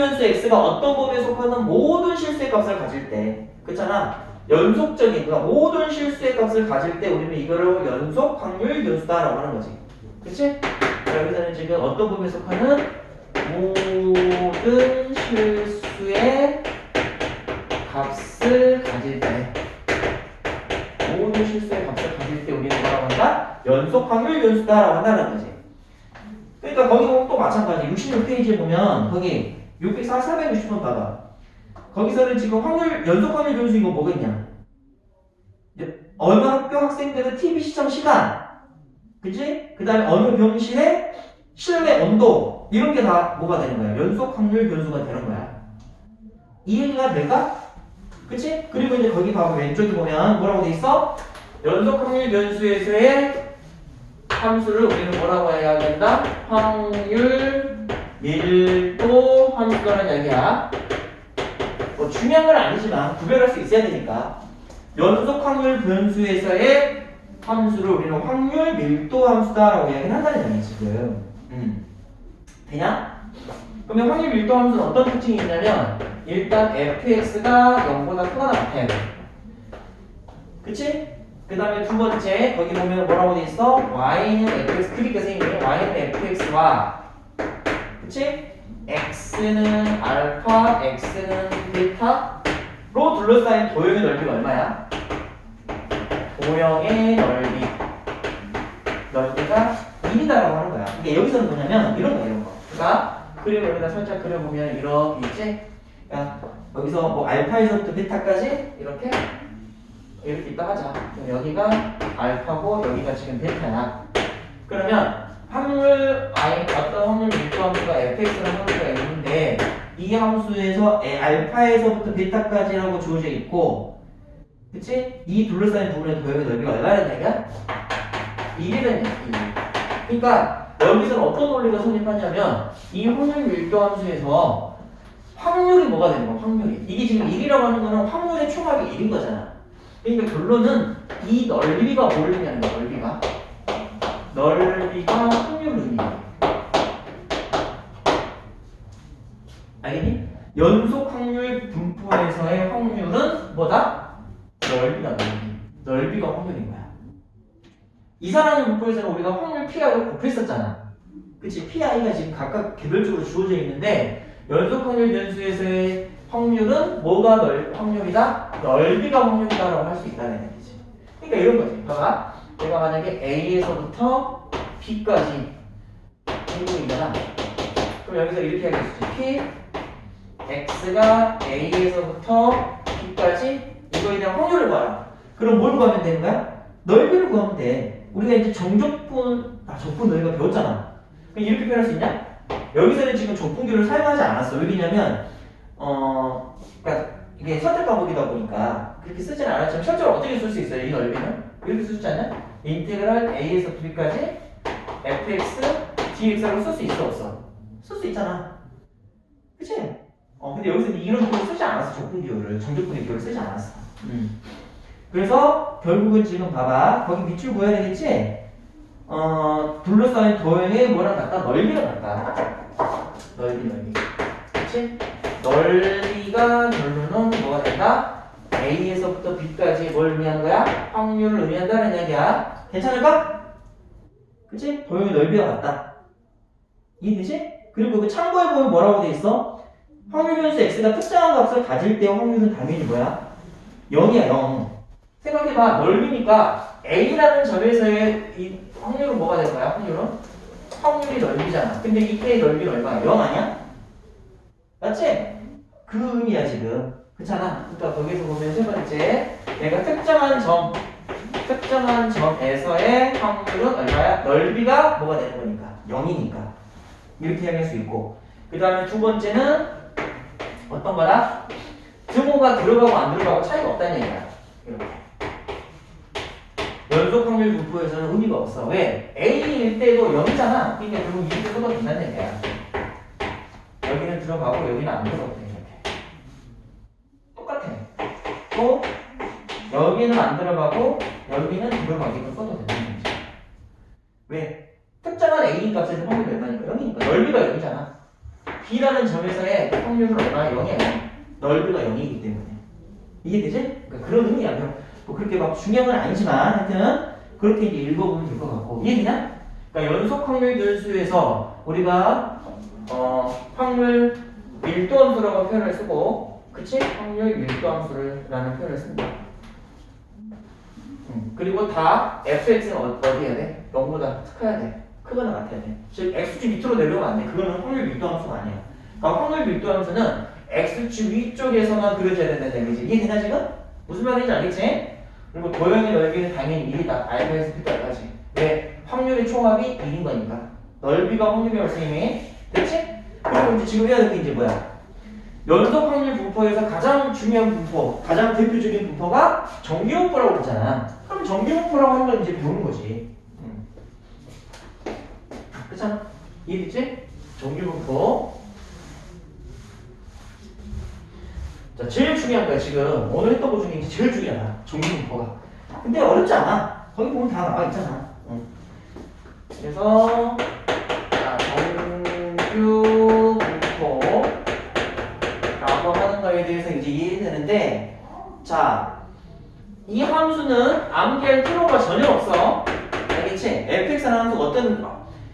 변수 x가 어떤 범위에 속하는 모든 실수의 값을 가질 때 그렇잖아 연속적인 그러니까 모든 실수의 값을 가질 때 우리는 이거를 연속 확률 변수다라고 하는 거지 그치? 자, 여기서는 지금 어떤 범위에 속하는 모든 실수의 값을 가질 때 모든 실수의 값을 가질 때 우리는 뭐라고 한다? 연속 확률 변수다라고 한다는 거지 그러니까 거기 보면 또 마찬가지 66페이지에 보면 거기 604, 460번 봐봐 거기서는 지금 확률 연속 확률 변수인 거 뭐겠냐 어느 학교 학생들의 TV 시청 시간 그치? 그 다음에 어느 병실의 실내 온도 이런 게 다 뭐가 되는 거야 연속 확률 변수가 되는 거야 이해가 될까? 그치? 그리고 이제 거기 봐봐 왼쪽에 보면 뭐라고 돼 있어? 연속 확률 변수에서의 함수를 우리는 뭐라고 해야 된다? 확률 밀도 함수라는 얘기야. 뭐 중요한 건 아니지만 구별할 수 있어야 되니까 연속 확률 변수에서의 함수를 우리는 확률 밀도 함수다라고 이야기를 한다는 얘기 지금. 음. 되냐? 그러면 확률 밀도 함수는 어떤 특징이 있냐면 일단 fx가 0보다 크거나 같아야 돼. 그치? 그 다음에 두 번째 거기 보면 뭐라고 돼 있어? y는 fx 그러니까 선생님이 y는 fx와 그치? x는 알파, x는 베타로 둘러싸인 도형의 넓이가 얼마야? 도형의 넓이 넓이가 1이다라고 하는 거야 이게 여기서는 뭐냐면 이런 거야 이런 거 그러니까 그림을 여기다 살짝 그려보면 이렇게 있지? 그러니까 여기서 뭐 알파에서부터 베타까지 이렇게 이렇게 있다 하자. 그럼 여기가 알파고 여기가 지금 베타야. 그러면 확률 i 어떤 확률 밀도 함수가 fx라는 함수가 있는데 이 함수에서 에- 알파에서부터 베타까지라고 주어져 있고, 그치? 이 둘러싸인 부분의 도형의 넓이가 얼마나 되냐? 1이라는 얘기. 그러니까 여기서는 어떤 원리가 성립하냐면 이 확률 밀도 함수에서 확률이 뭐가 되는 거야? 확률이. 이게 지금 1이라고 하는 거는 확률의 총합이 1인 거잖아. 그러니까 결론은 이 넓이가 뭘 의미하는 거야, 넓이가? 넓이가 확률을 의미해. 알겠니? 연속 확률 분포에서의 확률은 뭐다? 넓이다, 넓이. 넓이가 확률인 거야. 이사라는 분포에서는 우리가 확률 PI를 곱했었잖아. 그치? PI가 지금 각각 개별적으로 주어져 있는데 연속 확률 변수에서의 확률은 뭐가 넓, 확률이다? 넓이가 확률이다라고 할 수 있다는 얘기지. 그러니까 이런 거지. 봐봐. 내가 만약에 A에서부터 B까지 행동이잖아. 그럼 여기서 이렇게 하겠지. P, X가 A에서부터 B까지 이거에 대한 확률을 봐라. 그럼 뭘 구하면 되는 거야? 넓이를 구하면 돼. 우리가 이제 정적분, 아, 적분 넓이가 배웠잖아. 그럼 이렇게 표현할 수 있냐? 여기서는 지금 적분교를 사용하지 않았어. 왜냐면 어, 그러니까 이게 선택 과목이다 보니까 그렇게 쓰진 않았지만 실제로 어떻게 쓸 수 있어요? 이 넓이는 이렇게 쓸수 있지 않냐? 인테그랄 a에서 b까지 fx dx라고 쓸 수 있어 없어? 쓸 수 있잖아. 그치? 어, 근데 여기서 이런 기호를 쓰지 않았어. 적분 기호를 정적분의 기호를 쓰지 않았어. 음. 그래서 결국은 지금 봐봐 거기 밑줄 보여야 되겠지? 어, 둘러싸인 도형의 뭐랑 같다? 넓이랑 같다. 넓이 넓이. 그치? 넓이가 결론은 뭐가 된다? A에서부터 B까지 뭘 의미하는 거야? 확률을 의미한다는 얘기야. 괜찮을까? 그치? 도형의 넓이가 같다. 이해되지? 그리고 그 참고해 보면 뭐라고 돼 있어? 확률 변수 x가 특정한 값을 가질 때 확률은 당연히 뭐야? 0이야 0. 생각해봐 넓이니까 A라는 점에서의 이 확률은 뭐가 되는 거야? 확률은? 확률이 넓이잖아. 근데 이때의 넓이는 얼마야? 0 아니야? 맞지? 그 의미야 지금 그렇잖아. 그러니까 거기서 보면 세 번째 내가 특정한 점 특정한 점에서의 확률은 얼마야? 넓이가 뭐가 되는 거니까? 0이니까. 이렇게 이야기할 수 있고. 그 다음에 두 번째는 어떤 거다? 등호가 들어가고 안 들어가고 차이가 없다는 얘기야 이렇게. 연속 확률 분포에서는 의미가 없어. 왜? A일 때도 0이잖아. 그러니까 결국 이렇게 써도 된다는 얘기야. 여기는 들어가고 여기는 안 들어가도 돼 이렇게 똑같아 또 여기는 안 들어가고 여기는 들어가기도 써도 된다는 거지 왜? 특정한 A 값에서 확률이 얼마니까 0이니까 넓이가 0이잖아 B라는 점에서의 확률 확률은 얼마나 0이에요. 넓이가 0이기 때문에. 이해되지? 그러니까 그런 의미야. 뭐 그렇게 막 중요한 건 아니지만 하여튼 그렇게 이제 읽어보면 될 것 같고. 이해되냐? 그러니까 연속 확률 변수에서 우리가 어, 확률 밀도함수라고 표현을 쓰고 그치? 확률 밀도함수를 라는 표현을 씁니다. 음, 그리고 다 fx는 어, 어디 해야 돼? 0보다 커야 돼. 크거나 같아야 돼. 즉 x축 밑으로 내려오면 안 돼. 그거는 확률 밀도함수가 아니야. 그러니까 확률 밀도함수는 x축 위쪽에서만 그려져야 된다는 얘기지. 이해되나 지금? 무슨 말인지 알겠지? 그리고 도형의 넓이는 당연히 1이다. 알파에서 피타까지. 왜? 확률의 총합이 1인 거니까. 넓이가 확률의 발생임이 됐지? 그리고 이제 지금 해야 될 게 이제 뭐야? 연속 확률 분포에서 가장 중요한 분포, 가장 대표적인 분포가 정규분포라고 그랬잖아. 그럼 정규분포라고 하는 건 이제 배우는 거지. 음. 그렇잖아. 이해됐지? 정규분포. 자, 제일 중요한 거야, 지금. 오늘 했던 것 중에 제일 중요하다. 정규분포가. 근데 어렵지 않아. 거기 보면 다 나와 있잖아. 응. 그래서, 자, 이 함수는 암기할 필요가 전혀 없어. 알겠지? fx라는 함수가 어떤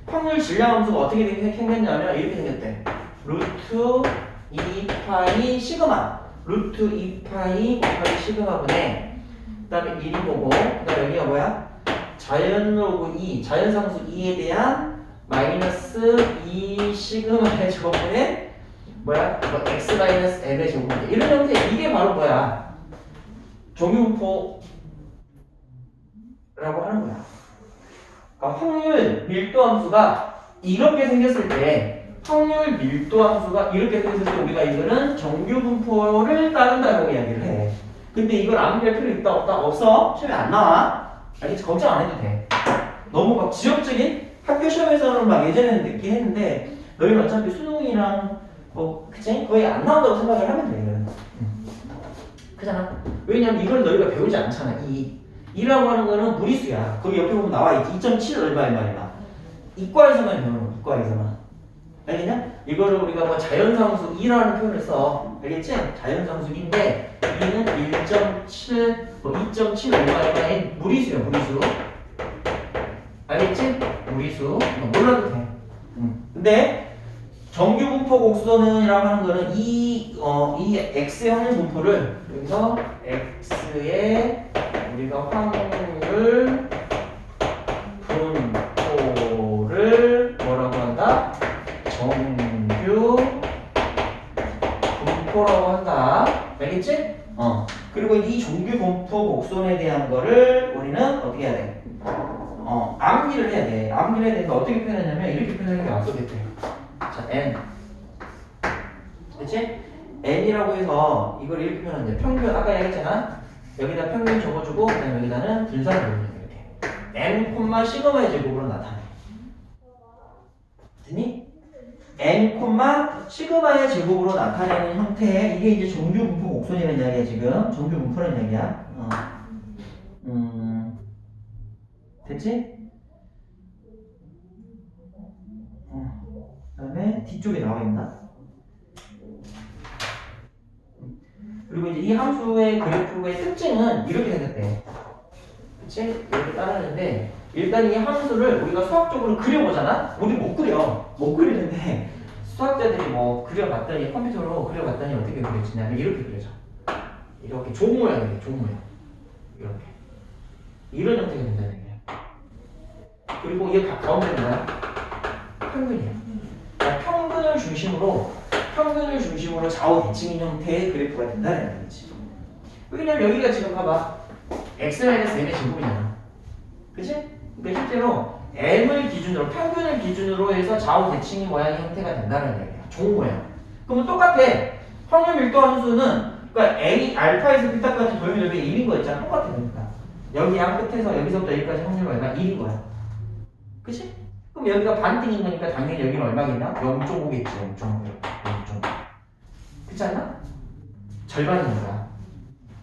확률 질량 함수가 어떻게 생- 생겼냐면 이렇게 생겼대. 루트 2파이 시그마. 루트 2파이 곱하기 시그마분의 그 다음에 1이 보고 그 다음에 여기가 뭐야? 자연로그 2, 자연상수 2에 대한 마이너스 2 시그마의 제곱분의 뭐야? 뭐 x 마이너스 m의 제곱분의 이런 형태 이게 바로 뭐야? 종유분포라고 하는 거야. 그러니까 확률 밀도 함수가 이렇게 생겼을 때 확률 밀도 함수가 이렇게 생겼을 때 우리가 이거는 정규 분포를 따른다고 이야기를 해. 근데 이걸 암기할 필요 있다 없다 없어? 시험에 안 나와. 알겠지? 걱정 안 해도 돼. 너무 막 지역적인 학교 시험에서는 막 예전에는 늦긴 했는데 너희는 어차피 수능이랑 뭐 그치? 거의 안 나온다고 생각을 하면 돼. 그잖아. 왜냐면 이걸 너희가 배우지 않잖아. 이 2라고 하는 거는 무리수야. 거기 옆에 보면 나와 있지. 2.7 얼마 얼마 얼마. 이과에서만 배우는 거. 이과에서만. 알겠냐? 이거를 우리가 뭐 자연상수 2라는 표현을 써. 알겠지? 자연상수 2인데 2는 1.7, 뭐 2.7 얼마 얼마의 무리수야. 무리수. 알겠지? 무리수. 이거 몰라도 돼. 음. 근데 정규 분포 곡선이라고 하는 거는 이, 어, 이 X의 분포를 여기서 X의 우리가 확률 분포를 뭐라고 한다? 정규 분포라고 한다. 알겠지? 어. 그리고 이 정규 분포 곡선에 대한 거를 우리는 어떻게 해야 돼? 어, 암기를 해야 돼. 암기를 해야 되는데 어떻게 표현하냐면 이렇게 표현하는 게 맞거든. 자, n. 그치? n이라고 해서 이걸 이렇게 표현하는데 평균 아까 얘기했잖아. 여기다 평균 적어주고 그다음에 여기다는 분산을 거야, 이렇게. n 콤마 시그마의 제곱으로 나타내. 됐니? n 콤마 시그마의 제곱으로 나타내는 형태의 이게 이제 정규 분포 곡선이라는 이야기야 지금. 정규 분포라는 이야기야. 어. 음. 됐지? 어. 그다음에 뒤쪽에 나와 있나? 그리고 이제 이 함수의 그래프의 특징은 이렇게 생겼대. 그치? 이렇게 따르는데 일단 이 함수를 우리가 수학적으로 그려보잖아? 우리 못 그려. 못 그리는데 수학자들이 뭐 그려봤더니 컴퓨터로 그려봤더니 어떻게 그려지냐면 이렇게 그려져. 이렇게 종 모양이 돼, 종 모양. 이렇게. 이런 형태가 된다는 얘기야. 그리고 이게 가- 가운데는 뭐야? 평균이야. 평균을 중심으로 평균을 중심으로 좌우 대칭인 형태의 그래프가 된다는 얘기지. 왜냐면 여기가 지금 봐봐. x-m의 제곱이잖아. 그치? 그러니까 실제로 m을 기준으로 평균을 기준으로 해서 좌우 대칭의 모양의 형태가 된다는 얘기야. 종 모양. 그러면 똑같아. 확률 밀도 함수는 그러니까 a 알파에서 베타까지 도형이 넓이 1인 거 있잖아. 똑같아 그러니까. 여기 양 끝에서 여기서부터 여기까지 확률 얼마? 1인 거야. 그치? 그럼 여기가 반띵인 거니까 당연히 여기는 얼마겠냐? 0.5겠지. 0.5. 0.5. 그렇지 않나? 절반인 거야.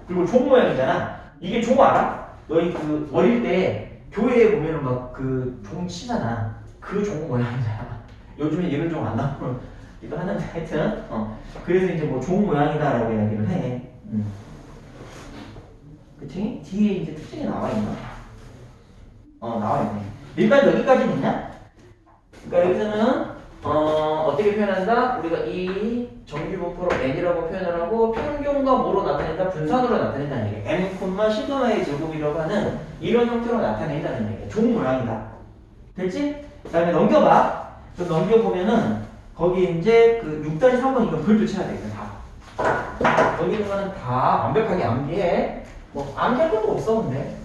그리고 종 모양이잖아. 이게 종 알아? 너희 그 어릴 때 교회에 보면은 막 그 종 치잖아. 그 종 모양이잖아. 요즘에 이런 종 안 나오는 이거 하는데 하여튼 어 그래서 이제 뭐 좋은 모양이다라고 이야기를 해. 음. 그치? 뒤에 이제 특징이 나와 있나? 어 나와 있네. 일단 여기까지 됐냐? 그러니까 여기서는 어 어떻게 표현한다? 우리가 이 정규 분포로 n이라고 표현을 하고 평균과 뭐로 나타낸다? 분산으로 나타낸다는 얘기야. m 시그마의 제곱이라고 하는 이런 형태로 나타낸다는 얘기야. 좋은 모양이다. 됐지? 그 다음에 넘겨봐. 그 넘겨보면은 거기 이제 그 6-3번 이거 글도 쳐야 돼. 이거 다. 여기 있는 거는 다 완벽하게 암기해. 뭐 암기할 것도 없어 근데.